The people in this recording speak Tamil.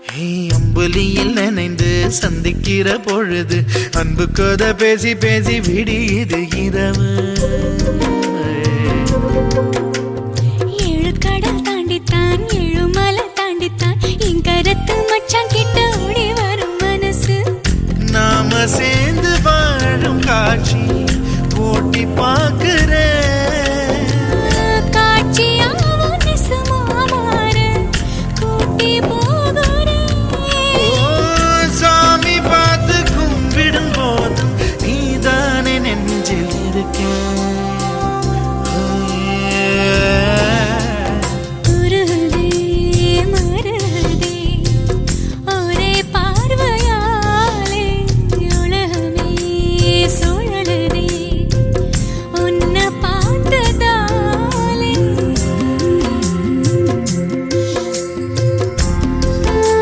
அம்புலியில் நினைந்து சந்திக்கிற பொழுது அன்பு கதை பேசி பேசி விடியுது இரவு. ஏழு கடல் தாண்டித்தான் ஏழு மலை தாண்டித்தான் இங்கரத்து மச்சான் கிட்ட ஓடி வரும் மனசு. நாம சேர்ந்து வாழும் காட்சி ஓட்டி பார்க்கிற காட்சியாவும் கூட்டி போ